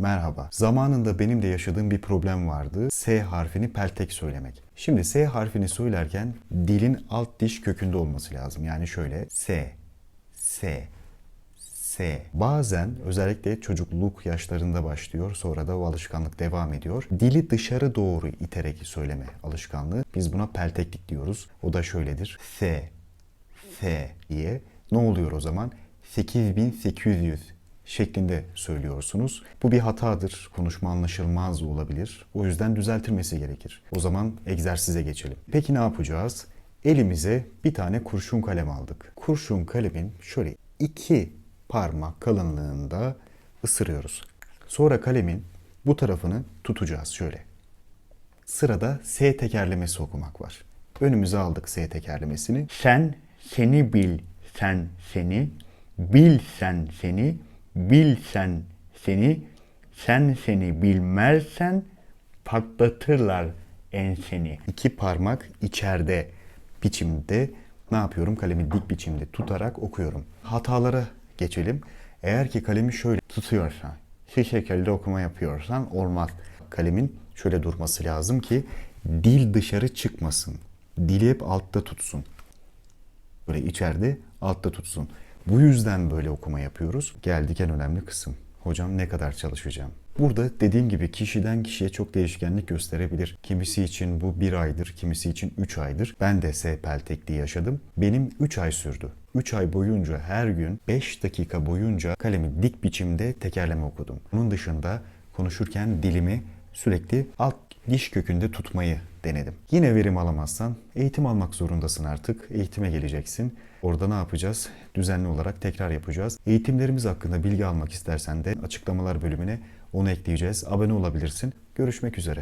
Merhaba. Zamanında benim de yaşadığım bir problem vardı. S harfini peltek söylemek. Şimdi S harfini söylerken dilin alt diş kökünde olması lazım. Yani şöyle S, S, S. Bazen özellikle çocukluk yaşlarında başlıyor. Sonra da o alışkanlık devam ediyor. Dili dışarı doğru iterek söyleme alışkanlığı. Biz buna pelteklik diyoruz. O da şöyledir. S, S diye. Ne oluyor o zaman? 8800 şeklinde söylüyorsunuz. Bu bir hatadır. Konuşma anlaşılmaz olabilir. O yüzden düzeltilmesi gerekir. O zaman egzersize geçelim. Peki ne yapacağız? Elimize bir tane kurşun kalem aldık. Kurşun kalemin şöyle iki parmak kalınlığında ısırıyoruz. Sonra kalemin bu tarafını tutacağız şöyle. Sırada S tekerlemesi okumak var. Önümüze aldık S tekerlemesini. Sen seni bil, sen seni, bil sen seni, bil sen seni, sen seni bilmezsen patlatırlar enseni. İki parmak içeride biçimde ne yapıyorum? Kalemi dik biçimde tutarak okuyorum. Hatalara geçelim. Eğer ki kalemi şöyle tutuyorsan, şu şekilde okuma yapıyorsan olmaz. Kalemin şöyle durması lazım ki dil dışarı çıkmasın. Dili hep altta tutsun. Böyle içeride altta tutsun. Bu yüzden böyle okuma yapıyoruz. Geldik en önemli kısım. Hocam ne kadar çalışacağım? Burada dediğim gibi kişiden kişiye çok değişkenlik gösterebilir. Kimisi için bu bir aydır, kimisi için 3 aydır. Ben de S peltekliği yaşadım. Benim 3 ay sürdü. 3 ay boyunca her gün 5 dakika boyunca kalemi dik biçimde tekerleme okudum. Bunun dışında konuşurken dilimi sürekli alt diş kökünde tutmayı denedim. Yine verim alamazsan eğitim almak zorundasın artık. Eğitime geleceksin. Orada ne yapacağız? Düzenli olarak tekrar yapacağız. Eğitimlerimiz hakkında bilgi almak istersen de açıklamalar bölümüne onu ekleyeceğiz. Abone olabilirsin. Görüşmek üzere.